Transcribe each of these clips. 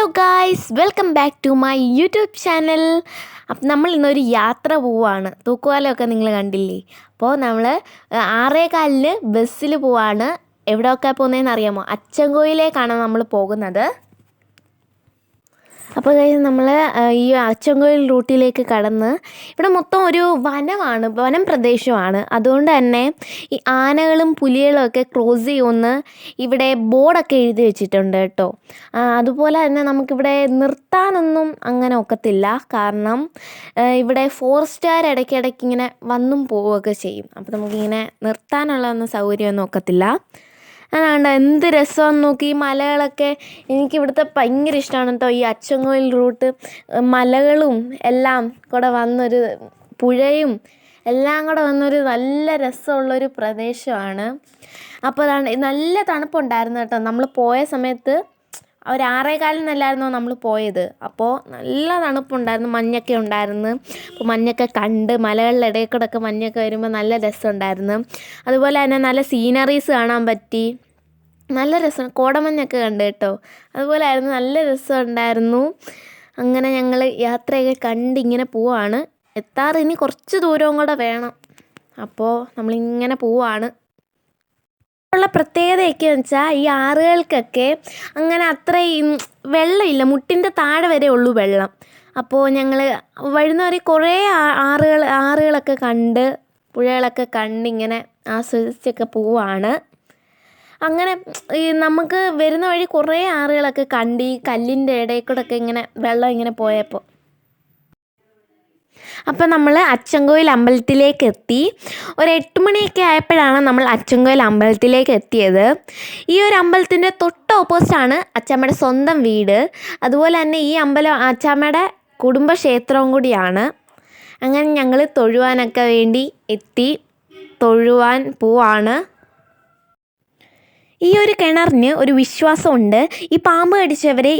Hello guys welcome back to my YouTube channel അപ്പം നമ്മൾ ഇന്നൊരു യാത്ര പോവാണ്. തൂക്കുവാലമൊക്കെ നിങ്ങൾ കണ്ടില്ലേ? അപ്പോൾ നമ്മൾ ആറേ കാലിന് ബസ്സിൽ പോവാണ്. എവിടെയൊക്കെ പോകുന്നതെന്ന് അറിയാമോ? അച്ചൻകോയിലേക്കാണ് നമ്മൾ പോകുന്നത്. അപ്പോൾ നമ്മൾ ഈ അച്ചങ്കോയിൽ റൂട്ടിലേക്ക് കടന്ന് ഇവിടെ മൊത്തം ഒരു വനമാണ് വനം പ്രദേശമാണ് അതുകൊണ്ട് തന്നെ ഈ ആനകളും പുലികളും ഒക്കെ ക്രോസ് ചെയ്യുമെന്ന് ഇവിടെ ബോർഡൊക്കെ എഴുതി വെച്ചിട്ടുണ്ട് കേട്ടോ. അതുപോലെ തന്നെ നമുക്കിവിടെ നിർത്താനൊന്നും അങ്ങനെ ഒക്കത്തില്ല. കാരണം ഇവിടെ ഫോറസ്റ്റുകാർ ഇടയ്ക്കിടയ്ക്ക് ഇങ്ങനെ വന്നും പോവുകയൊക്കെ ചെയ്യും. അപ്പോൾ നമുക്കിങ്ങനെ നിർത്താനുള്ളതൊന്നും സൗകര്യമൊന്നും ഒക്കത്തില്ല. അതാണ്ട് എന്ത് രസമാണെന്ന് നോക്കി. ഈ മലകളൊക്കെ എനിക്കിവിടുത്തെ ഭയങ്കര ഇഷ്ടമാണ് കേട്ടോ ഈ അച്ചൻകോയിൽ റൂട്ട് മലകളും എല്ലാം കൂടെ വന്നൊരു പുഴയും എല്ലാം കൂടെ വന്നൊരു നല്ല രസമുള്ളൊരു പ്രദേശമാണ്. അപ്പോൾ അതാണ് നല്ല തണുപ്പുണ്ടായിരുന്നു കേട്ടോ നമ്മൾ പോയ സമയത്ത് ഒരു ആറേകാലിനല്ലായിരുന്നോ നമ്മൾ പോയത്. അപ്പോൾ നല്ല തണുപ്പുണ്ടായിരുന്നു മഞ്ഞൊക്കെ ഉണ്ടായിരുന്നു. അപ്പോൾ മഞ്ഞൊക്കെ കണ്ട് മലകളുടെ ഇടയിൽ ഒക്കെ മഞ്ഞൊക്കെ വരുമ്പോൾ നല്ല രസമുണ്ടായിരുന്നു. അതുപോലെ തന്നെ നല്ല സീനറീസ് കാണാൻ പറ്റി. നല്ല രസം കോടമഞ്ഞൊക്കെ കണ്ട് കേട്ടോ. അതുപോലെ ആയിരുന്നു നല്ല രസമുണ്ടായിരുന്നു. അങ്ങനെ ഞങ്ങൾ യാത്രയൊക്കെ കണ്ട് ഇങ്ങനെ പോവാണ്. എത്താറ് ഇനി കുറച്ച് ദൂരവും കൂടെ വേണം. അപ്പോൾ നമ്മളിങ്ങനെ പോവാണ്. ഉള്ള പ്രത്യേകതയൊക്കെ വെച്ചാൽ ഈ ആറുകൾക്കൊക്കെ അങ്ങനെ അത്രയും വെള്ളമില്ല. മുട്ടിന്റെ താഴെ വരെ ഉള്ളൂ വെള്ളം. അപ്പോൾ ഞങ്ങൾ വരുന്നവരെ കുറേ ആ- ആറുകൾ ആറുകളൊക്കെ കണ്ട് പുഴകളൊക്കെ കണ്ടിങ്ങനെ ആസ്വദിച്ചൊക്കെ പോവാണ്. അങ്ങനെ ഈ നമുക്ക് വരുന്ന വഴി കുറേ ആറുകളൊക്കെ കണ്ടി കല്ലിന്റെ ഇടയിൽ ഒക്കെ ഇങ്ങനെ വെള്ളം ഇങ്ങനെ പോയപ്പോൾ അപ്പം നമ്മൾ അച്ചൻകോയിൽ അമ്പലത്തിലേക്ക് എത്തി. ഒരു എട്ട് മണിയൊക്കെ ആയപ്പോഴാണ് നമ്മൾ അച്ചൻകോയിൽ അമ്പലത്തിലേക്ക് എത്തിയത്. ഈ ഒരു അമ്പലത്തിന്റെ തൊട്ട് ഓപ്പോസിറ്റാണ് അച്ചാമ്മയുടെ സ്വന്തം വീട്. അതുപോലെ തന്നെ ഈ അമ്പലം അച്ചാമ്മയുടെ കുടുംബക്ഷേത്രവും കൂടിയാണ്. അങ്ങനെ ഞങ്ങൾ തൊഴുവാനൊക്കെ വേണ്ടി എത്തി. തൊഴുവാൻ പോവാണ്. ഈ ഒരു കിണറിന് ഒരു വിശ്വാസമുണ്ട്. ഈ പാമ്പ് കടിച്ചവരെ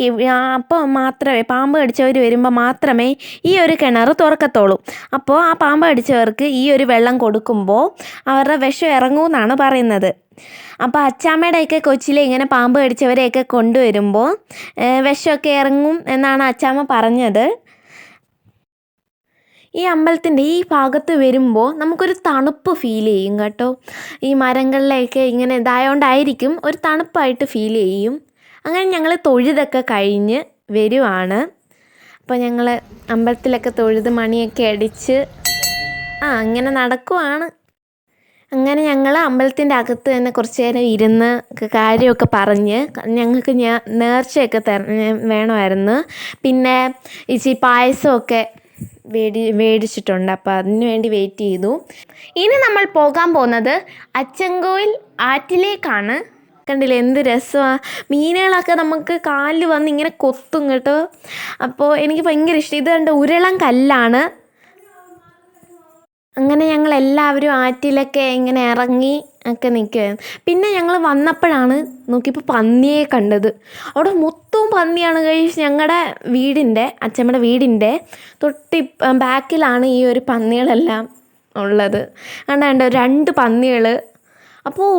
അപ്പോൾ മാത്രമേ പാമ്പ് കടിച്ചവർ വരുമ്പോൾ മാത്രമേ ഈ ഒരു കിണർ തുറക്കത്തുള്ളൂ. അപ്പോൾ ആ പാമ്പ് കടിച്ചവർക്ക് ഈ ഒരു വെള്ളം കൊടുക്കുമ്പോൾ അവരുടെ വിഷം ഇറങ്ങുമെന്നാണ് പറയുന്നത്. അപ്പോൾ അച്ചാമ്മയുടെയൊക്കെ കൊച്ചിലെ ഇങ്ങനെ പാമ്പ് കടിച്ചവരെയൊക്കെ കൊണ്ടുവരുമ്പോൾ വിഷമൊക്കെ ഇറങ്ങും എന്നാണ് അച്ചാമ്മ പറഞ്ഞത്. ഈ അമ്പലത്തിന്റെ ഈ ഭാഗത്ത് വരുമ്പോൾ നമുക്കൊരു തണുപ്പ് ഫീൽ ചെയ്യും കേട്ടോ. ഈ മരങ്ങളിലൊക്കെ ഇങ്ങനെ ഇതായോണ്ടായിരിക്കും ഒരു തണുപ്പായിട്ട് ഫീൽ ചെയ്യും. അങ്ങനെ ഞങ്ങൾ തൊഴുതൊക്കെ കഴിഞ്ഞ് വരുവാണ്. അപ്പോൾ ഞങ്ങൾ അമ്പലത്തിലൊക്കെ തൊഴുത് മണിയൊക്കെ അടിച്ച് ആ അങ്ങനെ നടക്കുവാണ്. അങ്ങനെ ഞങ്ങൾ അമ്പലത്തിന്റെ അകത്ത് തന്നെ കുറച്ച് നേരം ഇരുന്ന് കാര്യമൊക്കെ പറഞ്ഞ് ഞങ്ങൾക്ക് ഞാൻ നേർച്ചയൊക്കെ തര വേണമായിരുന്നു. പിന്നെ ഈ പായസമൊക്കെ വേടി മേടിച്ചിട്ടുണ്ട് അപ്പോൾ അതിനു വേണ്ടി വെയിറ്റ് ചെയ്തു. ഇനി നമ്മൾ പോകാൻ പോകുന്നത് അച്ചൻകോയിൽ ആറ്റിലേക്കാണ്. കണ്ടില്ലേ എന്ത് രസമാണ് മീനുകളൊക്കെ നമുക്ക് കാലിൽ വന്ന് ഇങ്ങനെ കൊത്തും കേട്ടോ. അപ്പോൾ എനിക്ക് ഭയങ്കര ഇഷ്ടം. ഇത് കണ്ട് ഉരുളം കല്ലാണ്. അങ്ങനെ ഞങ്ങൾ എല്ലാവരും ആറ്റിലൊക്കെ ഇങ്ങനെ ഇറങ്ങി ഒക്കെ നിൽക്കുകയായിരുന്നു. പിന്നെ ഞങ്ങൾ വന്നപ്പോഴാണ് നോക്കിയപ്പോൾ പന്നിയെ കണ്ടത്. അവിടെ മൊത്തവും പന്നിയാണ് കഴിച്ച് ഞങ്ങളുടെ വീടിന്റെ അച്ഛമ്മയുടെ വീടിന്റെ തൊട്ടി ബാക്കിലാണ് ഈ ഒരു പന്നികളെല്ലാം ഉള്ളത്. കണ്ട രണ്ട് പന്നികൾ അപ്പോൾ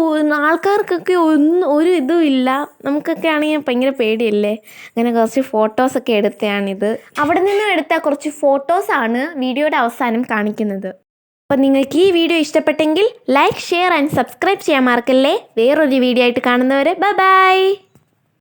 ആൾക്കാർക്കൊക്കെ ഒന്നും ഒരു ഇതും ഇല്ല. നമുക്കൊക്കെ ആണെങ്കിൽ ഭയങ്കര പേടിയല്ലേ? അങ്ങനെ കുറച്ച് ഫോട്ടോസൊക്കെ എടുത്തതാണിത്. അവിടെ നിന്നും എടുത്ത കുറച്ച് ഫോട്ടോസാണ് വീഡിയോയുടെ അവസാനം കാണിക്കുന്നത്. അപ്പം നിങ്ങൾക്ക് ഈ വീഡിയോ ഇഷ്ടപ്പെട്ടെങ്കിൽ ലൈക്ക് ഷെയർ ആൻഡ് സബ്സ്ക്രൈബ് ചെയ്യാൻ മറക്കല്ലേ? വേറൊരു വീഡിയോ ആയിട്ട് കാണുന്നവരെ ബൈ ബൈ